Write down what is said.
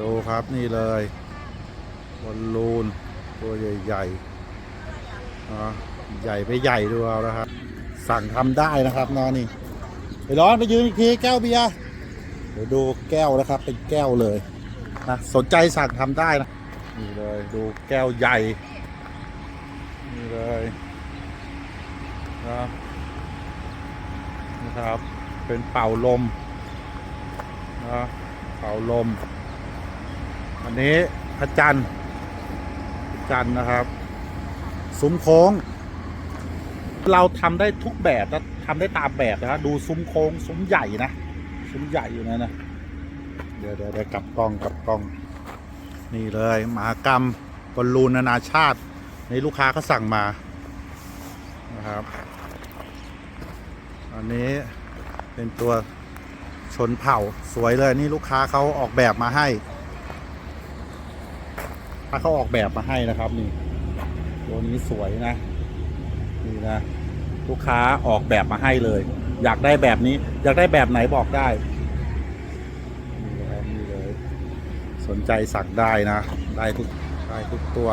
ดูครับนี่เลยบอลลูนตัวใหญ่ๆอะใหญ่ไปใหญ่ดูเอานะครับ สั่งทำได้นะครับนอนนี่ไปร้อนไปยืนอีกทีแก้วเบียร์เดี๋ยวดูแก้วนะครับ เป็นแก้วเลยนะสนใจสั่งทำได้นะนี่เลยดูแก้วใหญ่นี่เลยนะครับนะครับ เป็นเป่าลมนะเป่าลม อันนี้พระจันทร์พระจันทร์นะครับซุ้มโค้ง เราทำได้ทุกแบบนะทำได้ตามแบบนะดูซุ้มโค้งซุ้มใหญ่นะซุ้มใหญ่อยู่นะนะเดี๋ยวเดี๋ยวเดี๋ยวกลับกล้องกลับกล้อง นี่เลยมหากรรมบอลลูนนานาชาตินี่ลูกค้าก็สั่งมานะครับ อันนี้เป็นตัวชนเผ่าสวยเลยนี่ลูกค้าเขาออกแบบมาให้ ถ้าเขาออกแบบมาให้นะครับนี่ตัวนี้สวยนะนี่นะลูกค้าออกแบบมาให้เลย อยากได้แบบนี้ อยากได้แบบไหนบอกได้นี่เลยมีเลยสนใจสั่งได้นะ ได้ทุกได้ทุกตัว